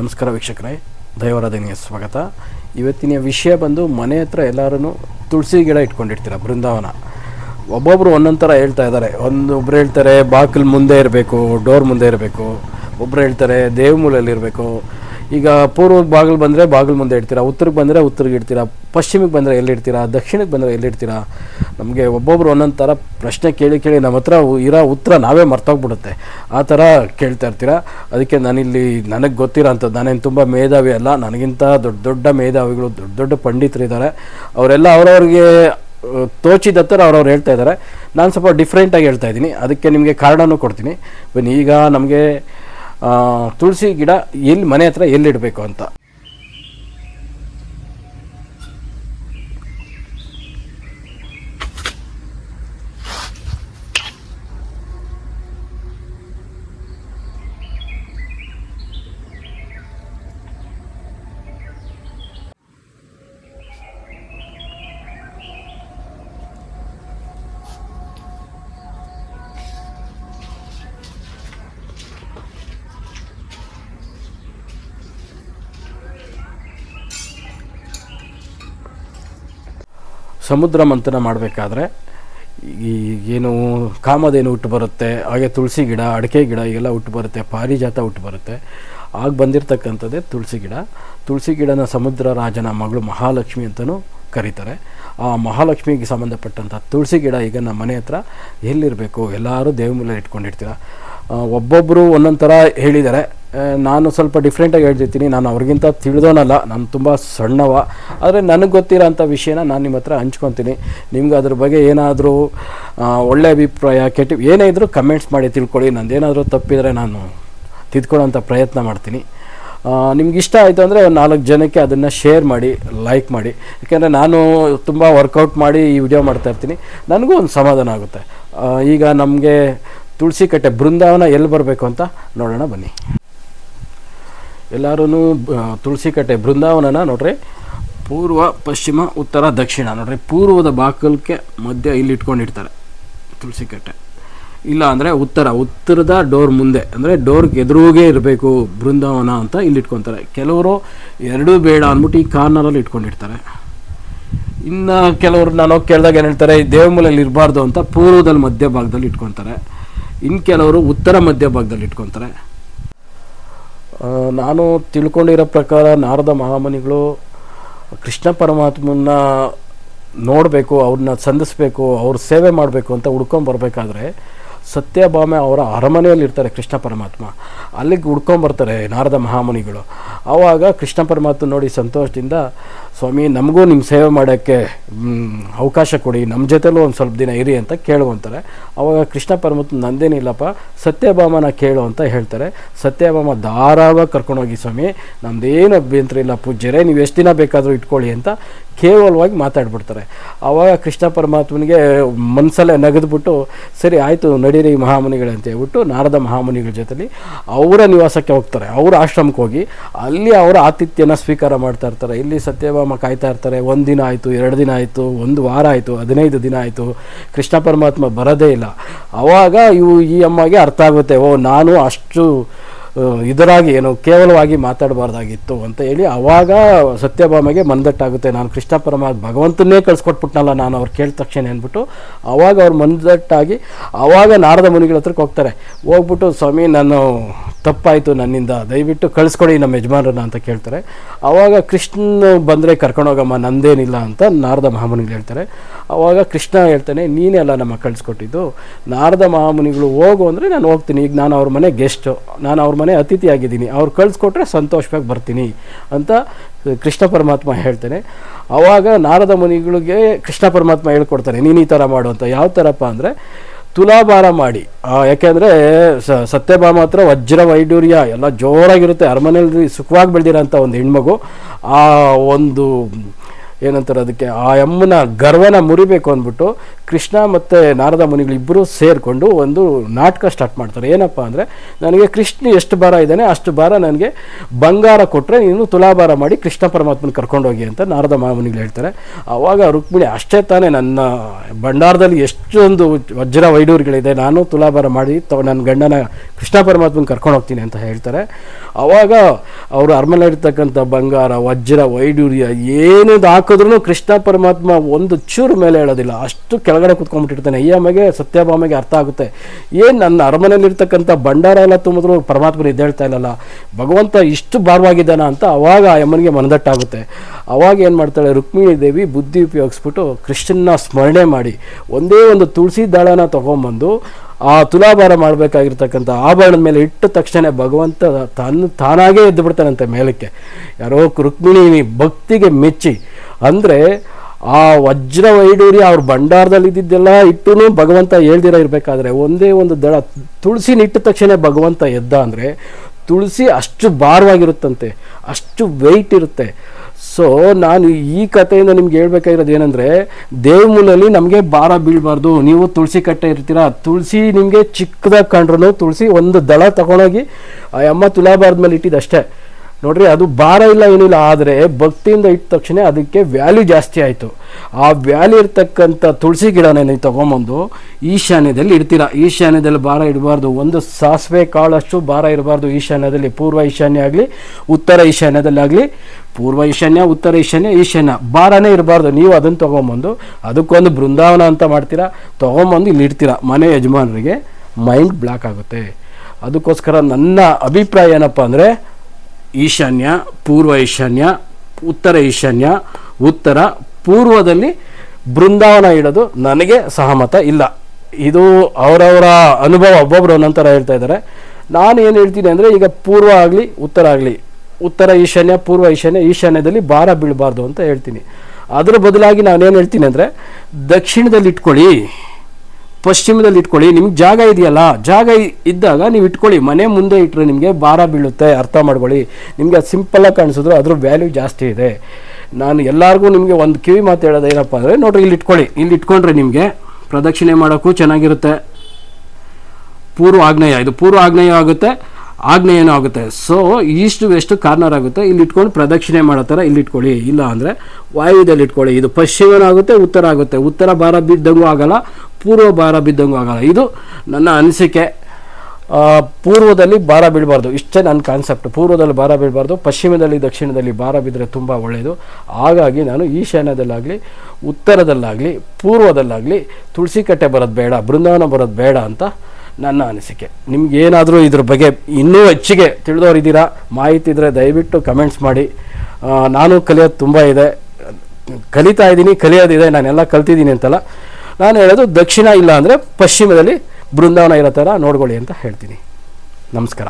ನಮಸ್ಕಾರ ವೀಕ್ಷಕರೇ, ದೈವಾರಾಧನೆಗೆ ಸ್ವಾಗತ. ಇವತ್ತಿನ ವಿಷಯ ಬಂದು ಮನೆ ಹತ್ರ ಎಲ್ಲರೂ ತುಳಸಿ ಗಿಡ ಇಟ್ಕೊಂಡಿರ್ತೀರ, ಬೃಂದಾವನ. ಒಬ್ಬೊಬ್ಬರು ಒಂದೊಂದು ಥರ ಹೇಳ್ತಾ ಇದ್ದಾರೆ. ಒಂದು ಒಬ್ರು ಹೇಳ್ತಾರೆ, ಬಾಗಿಲು ಮುಂದೆ ಇರಬೇಕು, ಡೋರ್ ಮುಂದೆ ಇರಬೇಕು. ಒಬ್ರು ಹೇಳ್ತಾರೆ, ದೇವಮೂಲಲ್ಲಿ ಇರಬೇಕು. ಈಗ ಪೂರ್ವಕ್ಕೆ ಬಾಗಿಲು ಬಂದರೆ ಬಾಗಿಲು ಮುಂದೆ ಇಡ್ತೀರಾ, ಉತ್ತರಕ್ಕೆ ಬಂದರೆ ಉತ್ತರಕ್ಕೆ ಇಡ್ತೀರಾ, ಪಶ್ಚಿಮಕ್ಕೆ ಬಂದರೆ ಎಲ್ಲಿಡ್ತೀರಾ ದಕ್ಷಿಣಕ್ಕೆ ಬಂದರೆ ಎಲ್ಲಿಡ್ತೀರಾ ನಮಗೆ ಒಬ್ಬೊಬ್ರು ಒಂದೊಂದು ಥರ ಪ್ರಶ್ನೆ ಕೇಳಿ ಕೇಳಿ ನಮ್ಮ ಹತ್ರ ಇರೋ ಉತ್ತರ ನಾವೇ ಮರ್ತೋಗ್ಬಿಡುತ್ತೆ. ಆ ಥರ ಕೇಳ್ತಾ ಇರ್ತೀರಾ? ಅದಕ್ಕೆ ನಾನಿಲ್ಲಿ ನನಗೆ ಗೊತ್ತಿರೋ ಅಂಥದ್ದು, ನಾನೇನು ತುಂಬ ಮೇಧಾವಿ ಅಲ್ಲ, ನನಗಿಂತ ದೊಡ್ಡ ದೊಡ್ಡ ಮೇಧಾವಿಗಳು, ದೊಡ್ಡ ದೊಡ್ಡ ಪಂಡಿತರಿದ್ದಾರೆ ಅವರೆಲ್ಲ ಅವರವ್ರಿಗೆ ತೋಚಿದ ಹತ್ರ ಅವ್ರವ್ರು ಹೇಳ್ತಾ ಇದ್ದಾರೆ ನಾನು ಸ್ವಲ್ಪ ಡಿಫ್ರೆಂಟಾಗಿ ಹೇಳ್ತಾ ಇದ್ದೀನಿ. ಅದಕ್ಕೆ ನಿಮಗೆ ಕಾರಣನೂ ಕೊಡ್ತೀನಿ. ಬನ್ನಿ, ಈಗ ನಮಗೆ ತುಳಸಿ ಗಿಡ ಎಲ್ಲಿ ಮನೆ ಹತ್ರ ಎಲ್ಲಿಡಬೇಕು ಅಂತ. ಸಮುದ್ರ ಮಂಥನ ಮಾಡಬೇಕಾದ್ರೆ ಈ ಏನು ಕಾಮಧೇನು ಹುಟ್ಟು ಬರುತ್ತೆ ಹಾಗೆ ತುಳಸಿ ಗಿಡ ಅಡಿಕೆ ಗಿಡ ಇವೆಲ್ಲ ಹುಟ್ಟು ಬರುತ್ತೆ ಪಾರಿಜಾತ ಹುಟ್ಟು ಬರುತ್ತೆ. ಆಗ ಬಂದಿರತಕ್ಕಂಥದ್ದೇ ತುಳಸಿ ಗಿಡ. ತುಳಸಿ ಗಿಡನ ಸಮುದ್ರ ರಾಜನ ಮಗಳು ಮಹಾಲಕ್ಷ್ಮಿ ಅಂತಲೂ ಕರೀತಾರೆ. ಆ ಮಹಾಲಕ್ಷ್ಮಿಗೆ ಸಂಬಂಧಪಟ್ಟಂಥ ತುಳಸಿ ಗಿಡ ಈಗ ನಮ್ಮ ಮನೆ ಹತ್ರ ಎಲ್ಲಿರಬೇಕು? ಎಲ್ಲರೂ ದೇವಮೂಲ ಇಟ್ಕೊಂಡಿರ್ತೀರ. ಆ, ಒಬ್ಬೊಬ್ಬರು ಒಂದೊಂದು ಥರ ಹೇಳಿದ್ದಾರೆ. ನಾನು ಸ್ವಲ್ಪ ಡಿಫ್ರೆಂಟಾಗಿ ಹೇಳ್ತಿರ್ತೀನಿ. ನಾನು ಅವ್ರಿಗಿಂತ ತಿಳಿದೋನಲ್ಲ ನಾನು ತುಂಬ ಸಣ್ಣವ. ಆದರೆ ನನಗೆ ಗೊತ್ತಿರೋ ಅಂಥ ವಿಷಯನ ನಾನು ನಿಮ್ಮ ಹತ್ರ ಹಂಚ್ಕೊತೀನಿ. ನಿಮ್ಗೆ ಅದ್ರ ಬಗ್ಗೆ ಏನಾದರೂ ಒಳ್ಳೆ ಅಭಿಪ್ರಾಯ, ಕೆಟ್ಟ, ಏನೇ ಇದ್ದರೂ ಕಮೆಂಟ್ಸ್ ಮಾಡಿ ತಿಳ್ಕೊಳ್ಳಿ. ನಂದೇನಾದರೂ ತಪ್ಪಿದರೆ ನಾನು ತಿದ್ಕೊಳ್ಳೋಂಥ ಪ್ರಯತ್ನ ಮಾಡ್ತೀನಿ. ನಿಮ್ಗೆ ಇಷ್ಟ ಆಯಿತು ಅಂದರೆ ನಾಲ್ಕು ಜನಕ್ಕೆ ಅದನ್ನು ಶೇರ್ ಮಾಡಿ ಲೈಕ್ ಮಾಡಿ. ಯಾಕೆಂದರೆ ನಾನು ತುಂಬ ವರ್ಕೌಟ್ ಮಾಡಿ ಈ ವಿಡಿಯೋ ಮಾಡ್ತಾ ಇರ್ತೀನಿ. ನನಗೂ ಒಂದು ಸಮಾಧಾನ ಆಗುತ್ತೆ. ಈಗ ನಮಗೆ ತುಳಸಿ ಕಟ್ಟೆ ಬೃಂದಾವನ ಎಲ್ಲಿ ಬರಬೇಕು ಅಂತ ನೋಡೋಣ ಬನ್ನಿ. ಎಲ್ಲರೂ ತುಳಸಿ ಕಟ್ಟೆ ಬೃಂದಾವನನ ನೋಡ್ರಿ, ಪೂರ್ವ, ಪಶ್ಚಿಮ, ಉತ್ತರ, ದಕ್ಷಿಣ ನೋಡ್ರಿ, ಪೂರ್ವದ ಬಾಕಲ್ಕೆ ಮಧ್ಯ ಇಲ್ಲಿ ಇಟ್ಕೊಂಡಿರ್ತಾರೆ ತುಳಸಿ ಕಟ್ಟೆ ಇಲ್ಲ ಅಂದರೆ ಉತ್ತರ, ಉತ್ತರದ ಡೋರ್ ಮುಂದೆ, ಅಂದರೆ ಡೋರ್ಗೆ ಎದುರುಗೇ ಇರಬೇಕು ಬೃಂದಾವನ ಅಂತ ಇಲ್ಲಿ ಇಟ್ಕೊತಾರೆ ಕೆಲವರು ಎರಡೂ ಬೇಡ ಅಂದ್ಬಿಟ್ಟು ಈ ಕಾರ್ನರಲ್ಲಿ ಇಟ್ಕೊಂಡಿರ್ತಾರೆ. ಇನ್ನು ಕೆಲವರು ನಾನು ಕೇಳಿದಾಗ ಏನು ಹೇಳ್ತಾರೆ, ಈ ದೇವಮೂಲಲ್ಲಿ ಇರಬಾರ್ದು ಅಂತ ಪೂರ್ವದಲ್ಲಿ ಮಧ್ಯ ಭಾಗದಲ್ಲಿ ಇಟ್ಕೊತಾರೆ. ಇನ್ನು ಕೆಲವರು ಉತ್ತರ ಮಧ್ಯ ಭಾಗದಲ್ಲಿ ಇಟ್ಕೊತಾರೆ. ನಾನು ತಿಳ್ಕೊಂಡಿರೋ ಪ್ರಕಾರ ನಾರದ ಮಹಾಮನಿಗಳು ಕೃಷ್ಣ ಪರಮಾತ್ಮನ ನೋಡಬೇಕು, ಅವ್ರನ್ನ ಸಂಧಿಸ್ಬೇಕು, ಅವ್ರ ಸೇವೆ ಮಾಡಬೇಕು ಅಂತ ಹುಡ್ಕೊಂಬರ್ಬೇಕಾದ್ರೆ ಸತ್ಯಭಾಮೆ ಅವರ ಅರಮನೆಯಲ್ಲಿರ್ತಾರೆ ಕೃಷ್ಣ ಪರಮಾತ್ಮ. ಅಲ್ಲಿಗೆ ಹುಡ್ಕೊಂಬರ್ತಾರೆ ನಾರದ ಮಹಾಮುನಿಗಳು. ಆವಾಗ ಕೃಷ್ಣ ಪರಮಾತ್ಮ ನೋಡಿ ಸಂತೋಷದಿಂದ, ಸ್ವಾಮಿ, ನಮಗೂ ನಿಮ್ಮ ಸೇವೆ ಮಾಡೋಕ್ಕೆ ಅವಕಾಶ ಕೊಡಿ ನಮ್ಮ ಜೊತೆಲೂ ಒಂದು ಸ್ವಲ್ಪ ದಿನ ಇರಿ ಅಂತ ಕೇಳುವಂತಾರೆ. ಆವಾಗ ಕೃಷ್ಣ ಪರಮಾತ್ಮ ನಂದೇನಿಲ್ಲಪ್ಪ ಸತ್ಯಭಾಮನ ಕೇಳು ಅಂತ ಹೇಳ್ತಾರೆ. ಸತ್ಯಭಾಮ ಧಾರಾವಾಗಿ ಕರ್ಕೊಂಡೋಗಿ, ಸ್ವಾಮಿ, ನಮ್ದೇನು ಅಭ್ಯಂತರ ಇಲ್ಲ, ಪೂಜ್ಯರೇ, ನೀವು ಎಷ್ಟು ದಿನ ಬೇಕಾದರೂ ಇಟ್ಕೊಳ್ಳಿ ಅಂತ ಕೇವಲವಾಗಿ ಮಾತಾಡ್ಬಿಡ್ತಾರೆ. ಆವಾಗ ಕೃಷ್ಣ ಪರಮಾತ್ಮನಿಗೆ ಮನಸ್ಸಲ್ಲೇ ನಗದ್ಬಿಟ್ಟು, ಸರಿ, ಆಯಿತು, ನಡೀರಿ ಅಂತ ಹೇಳ್ಬಿಟ್ಟು ನಾರದ ಮಹಾಮುನಿಗಳ ಜೊತೆಲಿ ಅವರ ನಿವಾಸಕ್ಕೆ ಹೋಗ್ತಾರೆ. ಅವರ ಆಶ್ರಮಕ್ಕೆ ಹೋಗಿ ಅಲ್ಲಿ ಅವರ ಆತಿಥ್ಯನ ಸ್ವೀಕಾರ ಮಾಡ್ತಾ ಇರ್ತಾರೆ. ಇಲ್ಲಿ ಸತ್ಯಭಾಮ ಕಾಯ್ತಾ ಇರ್ತಾರೆ. ಒಂದು ದಿನ ಆಯಿತು, ಎರಡು ದಿನ ಆಯಿತು, ಒಂದು ವಾರ ಆಯಿತು, ಹದಿನೈದು ದಿನ ಆಯಿತು, ಕೃಷ್ಣ ಪರಮಾತ್ಮ ಬರೋದೇ ಇಲ್ಲ. ಆವಾಗ ಇವು ಈ ಅಮ್ಮಗೆ ಅರ್ಥ ಆಗುತ್ತೆ, ಓ, ನಾನು ಅಷ್ಟು ಇದರಾಗಿ ಏನು ಕೇವಲವಾಗಿ ಮಾತಾಡಬಾರ್ದಾಗಿತ್ತು ಅಂತ ಹೇಳಿ ಆವಾಗ ಸತ್ಯಭಾಮೆಗೆ ಮಂದಟ್ಟಾಗುತ್ತೆ. ನಾನು ಕೃಷ್ಣ ಪರಮ ಭಗವಂತನ್ನೇ ಕಳ್ಸಿಕೊಟ್ಬಿಟ್ನಲ್ಲ ನಾನು ಅವ್ರು ಕೇಳಿದ ತಕ್ಷಣ ಅಂದ್ಬಿಟ್ಟು ಅವಾಗ ಅವ್ರು ಮಂದಟ್ಟಾಗಿ ಅವಾಗ ನಾರದ ಮುನಿಗಳ ಹತ್ರಕ್ಕೆ ಹೋಗ್ತಾರೆ. ಹೋಗ್ಬಿಟ್ಟು, ಸ್ವಾಮಿ, ನಾನು ತಪ್ಪಾಯಿತು ನನ್ನಿಂದ. ದಯವಿಟ್ಟು ಕಳಿಸ್ಕೊಡಿ ನಮ್ಮ ಯಜಮಾನರನ್ನ ಅಂತ ಕೇಳ್ತಾರೆ. ಆವಾಗ ಕೃಷ್ಣ ಬಂದರೆ ಕರ್ಕೊಂಡೋಗಮ್ಮ, ನಂದೇನಿಲ್ಲ ಅಂತ ನಾರದ ಮಹಾಮುನಿಗಳು ಹೇಳ್ತಾರೆ. ಆವಾಗ ಕೃಷ್ಣ ಹೇಳ್ತಾನೆ, ನೀನೇ ಅಲ್ಲ ನಮ್ಮ ಕಳಿಸ್ಕೊಟ್ಟಿದ್ದು. ನಾರದ ಮಹಾಮುನಿಗಳು ಹೋಗು ಅಂದರೆ ನಾನು ಹೋಗ್ತೀನಿ. ಈಗ ನಾನು ಅವ್ರ ಮನೆ ಗೆಸ್ಟು ನಾನು ಅವ್ರ ಮನೆ ಅತಿಥಿ ಆಗಿದ್ದೀನಿ ಅವ್ರು ಕಳಿಸ್ಕೊಟ್ರೆ ಸಂತೋಷವಾಗಿ ಬರ್ತೀನಿ ಅಂತ ಕೃಷ್ಣ ಪರಮಾತ್ಮ ಹೇಳ್ತಾನೆ. ಆವಾಗ ನಾರದ ಮುನಿಗಳಿಗೆ ಕೃಷ್ಣ ಪರಮಾತ್ಮ ಹೇಳ್ಕೊಡ್ತಾನೆ ನೀನು ಈ ಥರ ಮಾಡು ಅಂತ. ಯಾವ ಥರಪ್ಪ ಅಂದರೆ, ತುಲಾಭಾರ ಮಾಡಿ. ಯಾಕೆಂದರೆ ಸ- ಸತ್ಯಭಾಮ ಹತ್ರ ವಜ್ರ ವೈಡೂರ್ಯ ಎಲ್ಲ ಜೋರಾಗಿರುತ್ತೆ. ಅರಮನೆಯಲ್ಲಿ ಸುಖವಾಗಿ ಬೆಳೆದಿರೋಂಥ ಒಂದು ಹೆಣ್ಮಗು, ಆ ಒಂದು, ಏನಂತಾರೆ ಅದಕ್ಕೆ, ಆ ಅಮ್ಮನ ಗರ್ವನ ಮುರಿಬೇಕು ಅಂದ್ಬಿಟ್ಟು ಕೃಷ್ಣ ಮತ್ತು ನಾರದ ಮುನಿಗಳು ಇಬ್ಬರು ಸೇರಿಕೊಂಡು ಒಂದು ನಾಟಕ ಸ್ಟಾರ್ಟ್ ಮಾಡ್ತಾರೆ. ಏನಪ್ಪ ಅಂದರೆ, ನನಗೆ ಕೃಷ್ಣ ಎಷ್ಟು ಭಾರ ಇದ್ದಾನೆ, ಅಷ್ಟು ಭಾರ ನನಗೆ ಬಂಗಾರ ಕೊಟ್ಟರೆ ನೀನು ತುಲಾಭಾರ ಮಾಡಿ ಕೃಷ್ಣ ಪರಮಾತ್ಮನ ಕರ್ಕೊಂಡೋಗಿ ಅಂತ ನಾರದ ಮುನಿಗಳು ಹೇಳ್ತಾರೆ. ಆವಾಗ ರುಕ್ಮಿಣಿ ಅಷ್ಟೇ ತಾನೇ ನನ್ನ ಭಂಡಾರದಲ್ಲಿ ಎಷ್ಟೊಂದು ವಜ್ರ ವೈಡೂರುಗಳಿದೆ, ನಾನು ತುಲಾಭಾರ ಮಾಡಿ ತ, ನನ್ನ ಗಂಡನ ಕೃಷ್ಣ ಪರಮಾತ್ಮನ ಕರ್ಕೊಂಡು ಹೋಗ್ತೀನಿ ಅಂತ ಹೇಳ್ತಾರೆ. ಆವಾಗ ಅವರು ಅರ್ಮಲ ಇರ್ತಕ್ಕಂಥ ಬಂಗಾರ, ವಜ್ರ, ವೈಡೂರ್ಯ ಏನೇದು ಹಾಕಿದ್ರು ಕೃಷ್ಣ ಪರಮಾತ್ಮ ಒಂದು ಚೂರು ಮೇಲೆ ಹೇಳೋದಿಲ್ಲ. ಅಷ್ಟು ಕೆಳಗಡೆ ಕುತ್ಕೊಂಡ್ಬಿಟ್ಟಿರ್ತಾನೆ. ಈ ಅಮ್ಮಗೆ ಸತ್ಯಭಾಮೆಗೆ ಅರ್ಥ ಆಗುತ್ತೆ. ಏನು ನನ್ನ ಅರಮನೆಯಲ್ಲಿರ್ತಕ್ಕಂಥ ಭಂಡಾರ ಎಲ್ಲ ತುಂಬಿದ್ರು ಪರಮಾತ್ಮರು ಎದ್ದೇಳ್ತಾ ಇಲ್ಲಲ್ಲ. ಭಗವಂತ ಇಷ್ಟು ಭಾರವಾಗಿದ್ದಾನ ಅಂತ ಅವಾಗ ಆ ಅಮ್ಮನಿಗೆ ಮನದಟ್ಟಾಗುತ್ತೆ. ಅವಾಗ ಏನು ಮಾಡ್ತಾಳೆ? ರುಕ್ಮಿಣಿ ದೇವಿ ಬುದ್ಧಿ ಉಪಯೋಗಿಸ್ಬಿಟ್ಟು ಕೃಷ್ಣನ ಸ್ಮರಣೆ ಮಾಡಿ ಒಂದೇ ಒಂದು ತುಳಸಿ ದಳನ ತೊಗೊಂಬಂದು ಆ ತುಲಾಭಾರ ಮಾಡಬೇಕಾಗಿರ್ತಕ್ಕಂಥ ಆಭರಣದ ಮೇಲೆ ಇಟ್ಟ ತಕ್ಷಣ ಭಗವಂತ ತನ್ನ ತಾನಾಗೇ ಎದ್ದು ಬಿಡ್ತಾನಂತೆ ಮೇಲಕ್ಕೆ. ಯಾರೋ ರುಕ್ಮಿಣಿ ಭಕ್ತಿಗೆ ಮೆಚ್ಚಿ. ಅಂದರೆ ಆ ವಜ್ರ ವೈಡೂರಿ ಅವ್ರ ಭಂಡಾರದಲ್ಲಿ ಇದ್ದಿದ್ದೆಲ್ಲ ಇಟ್ಟು ಭಗವಂತ ಹೇಳ್ದಿರ ಇರಬೇಕಾದ್ರೆ ಒಂದೇ ಒಂದು ದಳ. ತುಳಸಿ ನಿಟ್ಟ ತಕ್ಷಣ ಭಗವಂತ ಎದ್ದ ಅಂದರೆ ತುಳಸಿ ಅಷ್ಟು ಭಾರವಾಗಿರುತ್ತಂತೆ, ಅಷ್ಟು ವೆಯ್ಟ್ ಇರುತ್ತೆ. ಸೊ ನಾನು ಈ ಕಥೆಯಿಂದ ನಿಮ್ಗೆ ಹೇಳ್ಬೇಕಾಗಿರೋದು ಏನಂದರೆ, ದೇವಮೂಲಲ್ಲಿ ನಮಗೆ ಭಾರ ಬೀಳಬಾರ್ದು. ನೀವು ತುಳಸಿ ಕಟ್ಟೆ ಇರ್ತೀರ? ತುಳಸಿ ನಿಮಗೆ ಚಿಕ್ಕದಾಗಿ ಕಂಡ್ರೂ ತುಳಸಿ ಒಂದು ದಳ ತಗೊಂಡೋಗಿ, ಆ ಅಮ್ಮ ತುಲಾಬಾರ್ದ ಮೇಲೆ ಇಟ್ಟಿದ್ದು ಅಷ್ಟೇ ನೋಡ್ರಿ, ಅದು ಭಾರ ಇಲ್ಲ, ಏನಿಲ್ಲ, ಆದರೆ ಭಕ್ತಿಯಿಂದ ಇಟ್ಟ ತಕ್ಷಣ ಅದಕ್ಕೆ ವ್ಯಾಲ್ಯೂ ಜಾಸ್ತಿ ಆಯಿತು. ಆ ವ್ಯಾಲ್ಯೂ ಇರ್ತಕ್ಕಂಥ ತುಳಸಿ ಗಿಡನೇ ನೀವು ತೊಗೊಂಬಂದು ಈಶಾನ್ಯದಲ್ಲಿ ಇಡ್ತೀರಾ? ಈಶಾನ್ಯದಲ್ಲಿ ಭಾರ ಇಡಬಾರ್ದು. ಒಂದು ಸಾಸಿವೆ ಕಾಳಷ್ಟು ಭಾರ ಇರಬಾರ್ದು ಈಶಾನ್ಯದಲ್ಲಿ. ಪೂರ್ವ ಈಶಾನ್ಯ ಆಗಲಿ, ಉತ್ತರ ಈಶಾನ್ಯದಲ್ಲಾಗಲಿ ಪೂರ್ವ ಈಶಾನ್ಯ, ಉತ್ತರ ಈಶಾನ್ಯ ಈಶಾನ್ಯ. ಭಾರನೇ ಇರಬಾರ್ದು. ನೀವು ಅದನ್ನು ತೊಗೊಂಬಂದು, ಅದಕ್ಕೊಂದು ಬೃಂದಾವನ ಅಂತ ಮಾಡ್ತೀರಾ? ತೊಗೊಂಬಂದು ಇಲ್ಲಿ ಇಡ್ತೀರಾ? ಮನೆ ಯಜಮಾನರಿಗೆ ಮೈಂಡ್ ಬ್ಲಾಕ್ ಆಗುತ್ತೆ. ಅದಕ್ಕೋಸ್ಕರ ನನ್ನ ಅಭಿಪ್ರಾಯ ಏನಪ್ಪ ಅಂದರೆ ಈಶಾನ್ಯ, ಪೂರ್ವ ಈಶಾನ್ಯ, ಉತ್ತರ ಈಶಾನ್ಯ, ಉತ್ತರ, ಪೂರ್ವದಲ್ಲಿ ಬೃಂದಾವನ ಇಡೋದು ನನಗೆ ಸಹಮತ ಇಲ್ಲ. ಇದು ಅವರವರ ಅನುಭವ ಒಬ್ಬೊಬ್ಬರು ಒಂದೊಂಥರ ಹೇಳ್ತಾ ಇದ್ದಾರೆ. ನಾನು ಏನು ಹೇಳ್ತೀನಿ ಅಂದರೆ ಈಗ ಪೂರ್ವ ಆಗಲಿ, ಉತ್ತರ ಆಗಲಿ, ಉತ್ತರ ಈಶಾನ್ಯ, ಪೂರ್ವ ಈಶಾನ್ಯ, ಈಶಾನ್ಯದಲ್ಲಿ ಭಾರ ಬೀಳಬಾರ್ದು ಅಂತ ಹೇಳ್ತೀನಿ. ಅದರ ಬದಲಾಗಿ ನಾನೇನು ಹೇಳ್ತೀನಿ ಅಂದರೆ ದಕ್ಷಿಣದಲ್ಲಿ ಇಟ್ಕೊಳ್ಳಿ ಪಶ್ಚಿಮದಲ್ಲಿ ಇಟ್ಕೊಳ್ಳಿ. ನಿಮ್ಗೆ ಜಾಗ ಇದೆಯಲ್ಲ, ಜಾಗ ಇದ್ದಾಗ ನೀವು ಇಟ್ಕೊಳ್ಳಿ. ಮನೆ ಮುಂದೆ ಇಟ್ಟರೆ ನಿಮಗೆ ಭಾರ ಬೀಳುತ್ತೆ, ಅರ್ಥ ಮಾಡ್ಕೊಳ್ಳಿ. ನಿಮಗೆ ಅದು ಸಿಂಪಲ್ಲಾಗಿ ಕಾಣಿಸಿದ್ರು ಅದ್ರ ವ್ಯಾಲ್ಯೂ ಜಾಸ್ತಿ ಇದೆ. ನಾನು ಎಲ್ಲರಿಗೂ ನಿಮಗೆ ಒಂದು ಕಿವಿ ಮಾತು ಹೇಳೋದು ಏನಪ್ಪ ಅಂದರೆ, ನೋಡ್ರಿ ಇಲ್ಲಿ ಇಟ್ಕೊಳ್ಳಿ. ಇಲ್ಲಿ ಇಟ್ಕೊಂಡ್ರೆ ನಿಮಗೆ ಪ್ರದಕ್ಷಿಣೆ ಮಾಡೋಕ್ಕೂ ಚೆನ್ನಾಗಿರುತ್ತೆ. ಪೂರ್ವ ಆಗ್ನೇಯ, ಇದು ಪೂರ್ವ ಆಗ್ನೇಯ ಆಗುತ್ತೆ, ಆಗ್ನೇಯನೂ ಆಗುತ್ತೆ. ಸೊ ಈಸ್ಟ್ ವೆಸ್ಟ್ ಕಾರ್ನರ್ ಆಗುತ್ತೆ. ಇಲ್ಲಿ ಇಟ್ಕೊಂಡು ಪ್ರದಕ್ಷಿಣೆ ಮಾಡೋ ಥರ ಇಲ್ಲಿ ಇಟ್ಕೊಳ್ಳಿ. ಇಲ್ಲ ಅಂದರೆ ವಾಯುದಲ್ಲಿ ಇಟ್ಕೊಳ್ಳಿ. ಇದು ಪಶ್ಚಿಮನಾಗುತ್ತೆ, ಉತ್ತರ ಆಗುತ್ತೆ. ಉತ್ತರ ಭಾರ ಬಿದ್ದಂಗೂ ಆಗಲ್ಲ. ಪೂರ್ವ ಭಾರ ಬಿದ್ದಂಗೂ ಆಗಲ್ಲ. ಇದು ನನ್ನ ಅನಿಸಿಕೆ. ಪೂರ್ವದಲ್ಲಿ ಭಾರ ಬೀಳಬಾರ್ದು. ಇಷ್ಟೇ ನನ್ನ ಕಾನ್ಸೆಪ್ಟ್ ಪೂರ್ವದಲ್ಲಿ ಭಾರ ಬೀಳಬಾರ್ದು. ಪಶ್ಚಿಮದಲ್ಲಿ, ದಕ್ಷಿಣದಲ್ಲಿ ಭಾರ ಬಿದ್ದರೆ ತುಂಬ ಒಳ್ಳೆಯದು ಹಾಗಾಗಿ ನಾನು ಈಶಾನ್ಯದಲ್ಲಾಗಲಿ, ಉತ್ತರದಲ್ಲಾಗಲಿ, ಪೂರ್ವದಲ್ಲಾಗಲಿ ತುಳಸಿ ಕಟ್ಟೆ ಬರೋದು ಬೇಡ, ಬೃಂದಾವನ ಬರೋದು ಬೇಡ ಅಂತ ನನ್ನ ಅನಿಸಿಕೆ. ನಿಮ್ಗೇನಾದರೂ ಇದ್ರ ಬಗ್ಗೆ ಇನ್ನೂ ಹೆಚ್ಚಿಗೆ ತಿಳಿದವರಿದ್ದೀರಾ ಮಾಹಿತಿ ಇದ್ದರೆ ದಯವಿಟ್ಟು ಕಮೆಂಟ್ಸ್ ಮಾಡಿ. ನಾನು ಕಲಿಯೋದು ತುಂಬ ಇದೆ. ಕಲಿತಾ ಇದ್ದೀನಿ. ಕಲಿಯೋದಿದೆ. ನಾನೆಲ್ಲ ಕಲ್ತಿದ್ದೀನಿ ಅಂತಲ್ಲ. ನಾನು ಹೇಳೋದು ದಕ್ಷಿಣ ಇಲ್ಲ ಅಂದರೆ ಪಶ್ಚಿಮದಲ್ಲಿ ಬೃಂದಾವನ ಇರೋ ಥರ ನೋಡ್ಕೊಳ್ಳಿ ಅಂತ ಹೇಳ್ತೀನಿ. ನಮಸ್ಕಾರ.